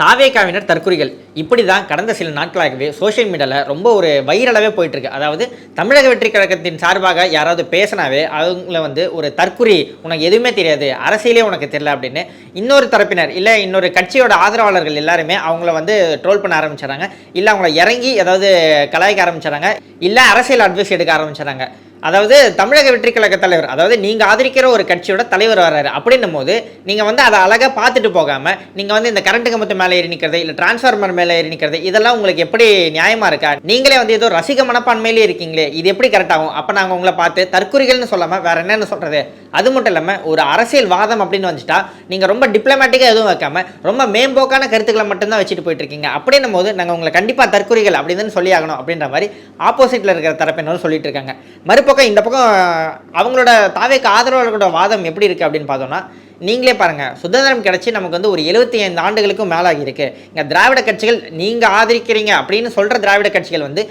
தாவேகாவினர் தற்குறிகள். இப்படி தான் கடந்த சில நாட்களாகவே சோஷியல் மீடியாவில் ரொம்ப ஒரு வைரலாகவே போயிட்டுருக்கு. அதாவது தமிழக வெற்றி கழகத்தின் சார்பாக யாராவது பேசினாவே அவங்கள வந்து ஒரு தற்குறி உனக்கு எதுவுமே தெரியாது அரசியலே உனக்கு தெரியல அப்படின்னு இன்னொரு தரப்பினர் இல்லை இன்னொரு கட்சியோட ஆதரவாளர்கள் எல்லாருமே அவங்கள வந்து ட்ரோல் பண்ண ஆரம்பிச்சிடறாங்க. இல்லை அவங்கள இறங்கி ஏதாவது கலாய்க்க ஆரம்பிச்சிடறாங்க. இல்லை அரசியல் அட்வைஸ் எடுக்க ஆரம்பிச்சிடறாங்க. அதாவது தமிழக வெற்றி கழக தலைவர் அதாவது நீங்கள் ஆதரிக்கிற ஒரு கட்சியோட தலைவர் வர்றாரு. அப்படின்னும் போது நீங்கள் வந்து அதை அழகாக பார்த்துட்டு போகாமல் நீங்கள் வந்து இந்த கரண்ட் கம்பத்து மேலே ஏறி நிற்கிறது இல்லை டிரான்ஸ்ஃபார்மர் மேலே ஏறி நிற்கிறது இதெல்லாம் உங்களுக்கு எப்படி நியாயமாக இருக்கா? நீங்களே வந்து ஏதோ ரசிக மனப்பான்மையிலே இருக்கீங்களே இது எப்படி கரெக்ட் ஆகும்? அப்போ நாங்கள் உங்களை பார்த்து தற்குறிகள்னு சொல்லாமல் வேற என்னென்னு சொல்கிறது அது மட்டும் இல்லாமல் ஒரு அரசியல் வாதம் அப்படின்னு வந்துட்டா நீங்கள் ரொம்ப டிப்ளமேட்டிக்காக எதுவும் வைக்காம ரொம்ப மேம்போக்கான கருத்துக்களை மட்டும்தான் வச்சுட்டு போயிட்டு இருக்கீங்க. அப்படின்னும் போது நாங்கள் உங்களை கண்டிப்பாக தற்குறிகள் அப்படின்னு சொல்லி ஆகணும் அப்படின்ற மாதிரி ஆப்போசிட்டில் இருக்கிற தரப்பினரும் சொல்லிட்டு இருக்காங்க. மறுபக்கம் பக்கம் இந்த பக்கம் அவங்களோட தாவேக்கு ஆதரவாளர்களோட வாதம் எப்படி இருக்குது அப்படின்னு பார்த்தோம்னா நீங்களே பாருங்கள் சுதந்திரம் கிடச்சி நமக்கு வந்து ஒரு எழுபத்தி ஐந்து ஆண்டுகளுக்கும் மேலாகி இருக்குது இங்கே திராவிட கட்சிகள் நீங்கள் ஆதரிக்கிறீங்க அப்படின்னு சொல்கிற திராவிட கட்சிகள் வந்து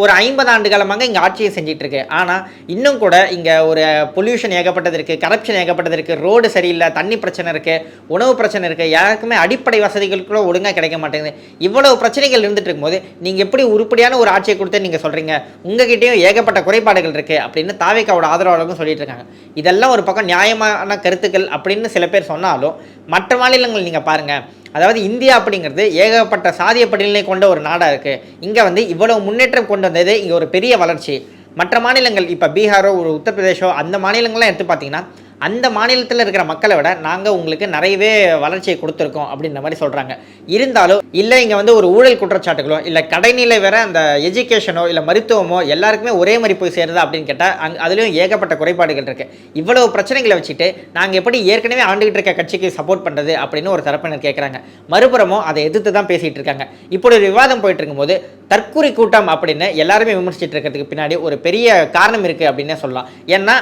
ஒரு ஐம்பது ஆண்டு காலமாக இங்கே ஆட்சியை செஞ்சிகிட்ருக்கு ஆனால் இன்னும் கூட இங்கே ஒரு பொல்யூஷன் ஏகப்பட்டது இருக்குது கரப்ஷன் ஏகப்பட்டது இருக்குது ரோடு சரியில்லை தண்ணி பிரச்சனை இருக்குது உணவு பிரச்சனை இருக்குது யாருக்குமே அடிப்படை வசதிகள் கூட ஒழுங்காக கிடைக்க மாட்டேங்குது. இவ்வளவு பிரச்சனைகள் இருந்துட்டு இருக்கும்போது நீங்கள் எப்படி உருப்படியான ஒரு ஆட்சியை கொடுத்து நீங்கள் சொல்கிறீங்க உங்ககிட்டயும் ஏகப்பட்ட குறைபாடுகள் இருக்குது அப்படின்னு தாவேக்காவோட ஆதரவாளர்களும் சொல்லிட்டு இருக்காங்க. இதெல்லாம் ஒரு பக்கம் நியாயமான கருத்துக்கள் அப்படின்னு சில பேர் சொன்னாலும் மற்ற மாநிலங்கள் நீங்கள் பாருங்கள் அதாவது இந்தியா அப்படிங்கிறது ஏகப்பட்ட சாதிய படிநிலை கொண்ட ஒரு நாடாக இருக்குது இங்கே வந்து இவ்வளவு முன்னேற்றம் கொண்டு வந்தது இங்கே ஒரு பெரிய வளர்ச்சி. மற்ற மாநிலங்கள் இப்போ பீகாரோ ஒரு உத்தரப்பிரதேஷோ அந்த மாநிலங்கள்லாம் எடுத்து பார்த்தீங்கன்னா அந்த மாநிலத்தில் இருக்கிற மக்களை விட நாங்கள் உங்களுக்கு நிறையவே வளர்ச்சியை கொடுத்துருக்கோம் அப்படின்ற மாதிரி சொல்கிறாங்க இருந்தாலும் இல்லை இங்கே வந்து ஒரு ஊழல் குற்றச்சாட்டுகளோ இல்லை கடைநிலை வேற அந்த எஜுகேஷனோ இல்லை மருத்துவமோ எல்லாருக்குமே ஒரே மாதிரி போய் சேருதா அப்படின்னு கேட்டால் அங் அதுலேயும் ஏகப்பட்ட குறைபாடுகள் இருக்குது இவ்வளவு பிரச்சனைகளை வச்சுட்டு நாங்கள் எப்படி ஏற்கனவே ஆண்டுகிட்டு இருக்க கட்சிக்கு சப்போர்ட் பண்ணுறது அப்படின்னு ஒரு தரப்பினர் கேட்குறாங்க மறுபுறமும் அதை எதிர்த்து தான் பேசிகிட்டு இருக்காங்க. இப்படி ஒரு விவாதம் போயிட்டு இருக்கும்போது தற்கொலை கூட்டம் அப்படின்னு எல்லாருமே விமர்சிச்சுட்டு இருக்கிறதுக்கு பின்னாடி ஒரு பெரிய காரணம் இருக்குது அப்படின்னே சொல்லலாம். ஏன்னா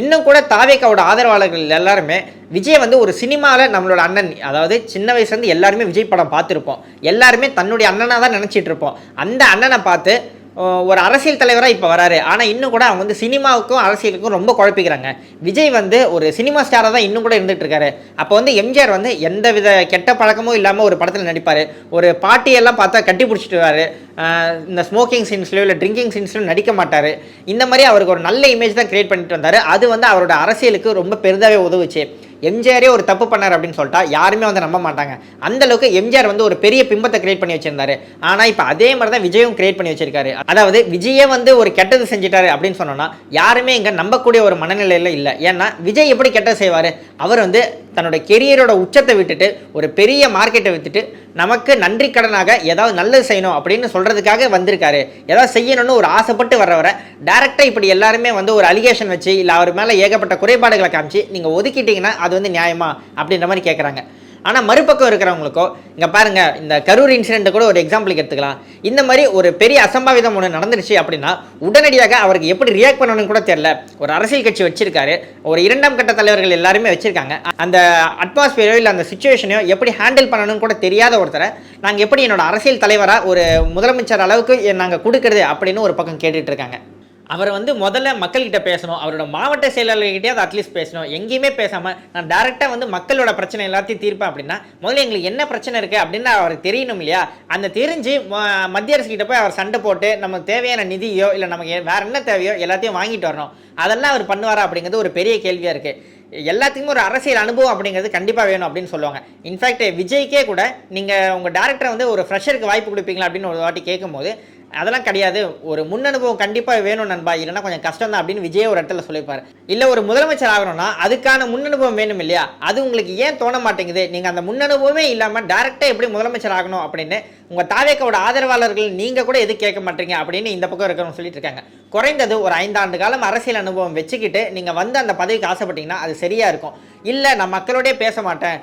இன்னும் கூட தாவேக்காவோட ஆதரவாளர்கள் எல்லாருமே விஜய் வந்து ஒரு சினிமாவில் நம்மளோட அண்ணன். அதாவது சின்ன வயசுலேருந்து எல்லாருமே விஜய் படம் பார்த்துருப்போம். எல்லாருமே தன்னுடைய அண்ணனாக தான் நினச்சிட்டு இருப்போம். அந்த அண்ணனை பார்த்து ஒரு அரசியல் தலைவராக இப்போ வராரு. ஆனால் இன்னும் கூட அவங்க வந்து சினிமாவுக்கும் அரசியலுக்கும் ரொம்ப குழப்பிக்கிறாங்க. விஜய் வந்து ஒரு சினிமா ஸ்டாராக தான் இன்னும் கூட இருந்துகிட்டு இருக்காரு. அப்போ வந்து எம்ஜிஆர் வந்து எந்த வித கெட்ட பழக்கமும் இல்லாமல் ஒரு படத்தில் நடிப்பார். ஒரு பாட்டியெல்லாம் பார்த்தா கட்டி பிடிச்சிட்டு இந்த ஸ்மோக்கிங் சீன்ஸ்லையோ இல்லை ட்ரிங்கிங் சீன்ஸ்லையும் நடிக்க மாட்டார். இந்த மாதிரி அவருக்கு ஒரு நல்ல இமேஜ் தான் கிரியேட் பண்ணிட்டு வந்தார். அது வந்து அவரோட அரசியலுக்கு ரொம்ப பெரிதாகவே உதவுச்சு. எம்ஜிஆரே ஒரு தப்பு பண்ணார் அப்படின்னு சொல்லிட்டா யாருமே வந்து நம்ப மாட்டாங்க. அந்த அளவுக்கு எம்ஜிஆர் வந்து ஒரு பெரிய பிம்பத்தை கிரியேட் பண்ணி வச்சிருந்தாரு. ஆனா இப்போ அதே மாதிரி தான் விஜயும் கிரியேட் பண்ணி வச்சிருக்காரு. அதாவது விஜயே வந்து ஒரு கெட்டது செஞ்சிட்டாரு அப்படின்னு சொன்னோம்னா யாருமே இங்க நம்பக்கூடிய ஒரு மனநிலையில இல்லை. ஏன்னா விஜய் எப்படி கெட்டது செய்வாரு? அவர் வந்து தன்னோட கெரியரோட உச்சத்தை விட்டுட்டு ஒரு பெரிய மார்க்கெட்டை விட்டுட்டு நமக்கு நன்றி கடனாக ஏதாவது நல்லது செய்யணும் அப்படின்னு சொல்கிறதுக்காக வந்திருக்காரு. ஏதாவது செய்யணும்னு ஒரு ஆசைப்பட்டு வர்றவரை டேரெக்டாக இப்படி எல்லாருமே வந்து ஒரு அலிகேஷன் வச்சு இல்லை அவர் மேலே ஏகப்பட்ட குறைபாடுகளை காமிச்சு நீங்கள் ஒதுக்கிட்டீங்கன்னா அது வந்து நியாயமா? அப்படின்ற மாதிரி கேட்குறாங்க ஆனால் மறுபக்கம் இருக்கிறவங்களுக்கோ இங்கே பாருங்கள் இந்த கரூர் இன்சிடென்ட் கூட ஒரு எக்ஸாம்பிளுக்கு எடுத்துக்கலாம். இந்த மாதிரி ஒரு பெரிய அசம்பாவிதம் ஒன்று நடந்துருச்சு அப்படின்னா உடனடியாக அவருக்கு எப்படி ரியாக்ட் பண்ணணும்னு கூட தெரில ஒரு அரசியல் கட்சி வச்சிருக்காரு. ஒரு இரண்டாம் கட்ட தலைவர்கள் எல்லாருமே வச்சிருக்காங்க. அந்த அட்மாஸ்பியரோ இல்லை அந்த சுச்சுவேஷனையோ எப்படி ஹேண்டில் பண்ணணும்னு கூட தெரியாத ஒருத்தரை நாங்கள் எப்படி என்னோட அரசியல் தலைவராக ஒரு முதலமைச்சர் அளவுக்கு நாங்கள் கொடுக்கறது அப்படின்னு ஒரு பக்கம் கேட்டுட்டு இருக்காங்க. அவரை வந்து முதல்ல மக்கள்கிட்ட பேசணும். அவரோட மாவட்ட செயலாளர்கிட்டே அதை அட்லீஸ்ட் பேசணும். எங்கேயுமே பேசாமல் நான் டேரெக்டாக வந்து மக்களோட பிரச்சனை எல்லாத்தையும் தீர்ப்பேன் அப்படின்னா முதல்ல எங்களுக்கு என்ன பிரச்சனை இருக்குது அப்படின்னு அவருக்கு தெரியணும் இல்லையா? அந்த தெரிஞ்சு ம- மத்திய அரசு கிட்ட போய் அவர் சண்டை போட்டு நமக்கு தேவையான நிதியோ இல்லை நமக்கு வேற என்ன தேவையோ எல்லாத்தையும் வாங்கிட்டு வரணும். அதெல்லாம் அவர் பண்ணுவாரா அப்படிங்கிறது ஒரு பெரிய கேள்வியாக இருக்குது எல்லாத்துக்குமே ஒரு அரசியல் அனுபவம் அப்படிங்கிறது கண்டிப்பாக வேணும் அப்படின்னு சொல்லுவாங்க. இன்ஃபேக்ட் விஜய்க்கே கூட நீங்கள் உங்கள் டேரக்டரை வந்து ஒரு ஃப்ரெஷருக்கு வாய்ப்பு கொடுப்பீங்களா அப்படின்னு ஒரு வாட்டி கேட்கும்போது அதெல்லாம் கிடையாது. ஒரு முன் அனுபவம் கண்டிப்பாக வேணும் நண்பா. இல்லைன்னா கொஞ்சம் கஷ்டம் தான் அப்படின்னு விஜய் ஒரு இடத்துல சொல்லியிருப்பார். இல்லை ஒரு முதலமைச்சர் ஆகணும்னா அதுக்கான முன் அனுபவம் வேணும் இல்லையா? அது உங்களுக்கு ஏன் தோண மாட்டேங்குது? நீங்கள் அந்த முன் அனுபவமே இல்லாமல் டேரெக்டாக எப்படி முதலமைச்சர் ஆகணும் அப்படின்னு உங்கள் தாவேக்கோட ஆதரவாளர்கள் நீங்கள் கூட எது கேட்க மாட்டீங்க அப்படின்னு இந்த பக்கம் இருக்கிறவங்க சொல்லிட்டு இருக்காங்க. குறைந்தது ஒரு ஐந்தாண்டு காலம் அரசியல் அனுபவம் வச்சுக்கிட்டு நீங்கள் வந்து அந்த பதவிக்கு ஆசைப்பட்டீங்கன்னா அது சரியாக இருக்கும். இல்லை நான் மக்களோடய பேச மாட்டேன்.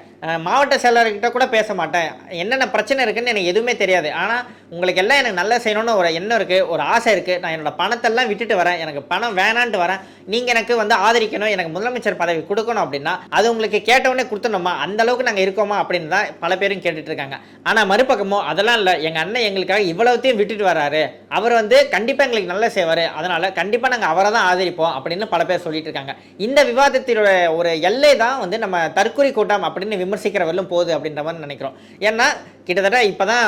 மாவட்ட செயலாளர்கிட்ட கூட பேச மாட்டேன். என்னென்ன பிரச்சனை இருக்குன்னு எனக்கு எதுவுமே தெரியாது. ஆனால் உங்களுக்கு எல்லாம் எனக்கு நல்லா செய்யணும்னு ஒரு எண்ணம் இருக்குது ஒரு ஆசை இருக்குது நான் என்னோட பணத்தெல்லாம் விட்டுட்டு வரேன். எனக்கு பணம் வேணான்ட்டு வரேன். நீங்கள் எனக்கு வந்து ஆதரிக்கணும் எனக்கு முதலமைச்சர் பதவி கொடுக்கணும் அப்படின்னா அது உங்களுக்கு கேட்டவுடனே கொடுத்துடணுமா? அந்த அளவுக்கு நாங்கள் இருக்கோமா அப்படின்னு தான் பல பேரும் கேட்டுட்டு இருக்காங்க. ஆனால் மறுபக்கமோ அதெல்லாம் இல்லை. எங்கள் அண்ணன் எங்களுக்காக இவ்வளவுத்தையும் விட்டுட்டு வராரு. அவர் வந்து கண்டிப்பாக எங்களுக்கு நல்லா செய்வார். அதனால் கண்டிப்பாக நாங்கள் அவரை தான் ஆதரிப்போம் அப்படின்னு பல பேர் சொல்லிட்டு இருக்காங்க. இந்த விவாதத்தினுடைய ஒரு எல்லை தான் வந்து நம்ம தற்கொலை கூட்டம் அப்படின்னு விமர்சிக்கிற வரலும் போகுது அப்படின்ற மாதிரி நினைக்கிறோம். ஏன்னா கிட்டத்தட்ட இப்போ தான்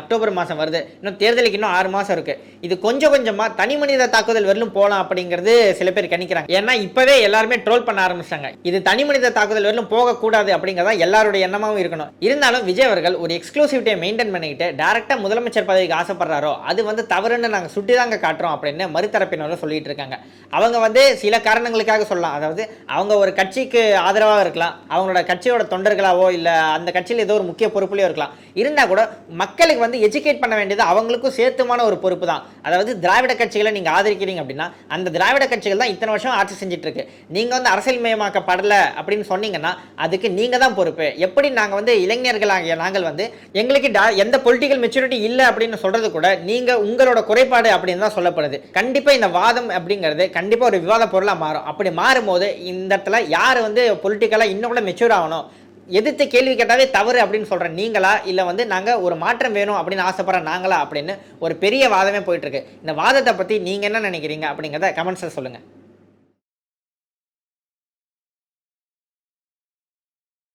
அக்டோபர் மாதம் வருது. இன்னும் தேர்தலுக்கு இன்னும் ஆறு மாதம் இருக்குது இது கொஞ்சம் கொஞ்சமாக தனி மனித தாக்குதல் வரலும் போகலாம் அப்படிங்கிறது சில பேர் கணிக்கிறாங்க. ஏன்னா இப்போவே எல்லாருமே ட்ரோல் பண்ண ஆரம்பிச்சிட்டாங்க. இது தனி மனித தாக்குதல் வரலும் போகக்கூடாது அப்படிங்கிறதா எல்லாருடைய எண்ணமாகவும் இருக்கணும். இருந்தாலும் விஜய் அவர்கள் ஒரு எக்ஸ்க்ளூசிவிட்டியை மெயின்டைன் பண்ணிக்கிட்டு டேரெக்டாக முதலமைச்சர் பதவிக்கு ஆசைப்படுறாரோ அது வந்து தவறுன்னு நாங்கள் சுட்டி தாங்க காட்டுறோம் அப்படின்னு மறுதரப்பினரும் சொல்லிட்டு இருக்காங்க. அவங்க வந்து சில காரணங்களுக்காக சொல்லலாம். அதாவது அவங்க ஒரு கட்சிக்கு ஆதரவாக இருக்கலாம். அவங்களோட கட்சியோட தொண்டர்களாவோ இல்லை அந்த கட்சியில் ஏதோ ஒரு முக்கிய பொறுப்புலையோ இருக்கலாம். இருந்தால் கூட மக்களுக்கு வந்து எஜுகேட் பண்ண வேண்டியது அவங்களுக்கும் சேர்த்துமான ஒரு பொறுப்பு தான் அதாவது திராவிட கட்சிகளை நீங்கள் ஆதரிக்கிறீங்க அப்படின்னா அந்த திராவிட கட்சிகள் தான் இத்தனை வருஷம் ஆட்சி செஞ்சுட்டு இருக்கு நீங்கள் வந்து அரசியல் மயமாக்கப்படலை அப்படின்னு சொன்னீங்கன்னா அதுக்கு நீங்கள் தான் பொறுப்பு. எப்படி நாங்கள் வந்து இளைஞர்களாகிய நாங்கள் வந்து எங்களுக்கு டா- எந்த பொலிட்டிக்கல் மெச்சூரிட்டி இல்லை அப்படின்னு சொல்றது கூட நீங்கள் உங்களோட குறைபாடு அப்படின்னு தான் சொல்லப்படுது. கண்டிப்பாக இந்த வாதம் அப்படிங்கிறது கண்டிப்பாக ஒரு விவாத பொருளாக மாறும். அப்படி மாறும்போது இந்த இடத்துல யார் வந்து பொலிட்டிக்கலாக இன்னும் கூட மெச்சூர் ஆகணும்? எதிர்த்து கேள்வி கேட்டாவே தவறு அப்படின்னு சொல்கிறேன் நீங்களா? இல்லை வந்து நாங்கள் ஒரு மாற்றம் வேணும் அப்படின்னு ஆசைப்படுற நாங்களா அப்படின்னு ஒரு பெரிய வாதமே போயிட்டுருக்கு இந்த வாதத்தை பற்றி நீங்கள் என்ன நினைக்கிறீங்க அப்படிங்கிறத கமெண்ட்ஸில் சொல்லுங்கள்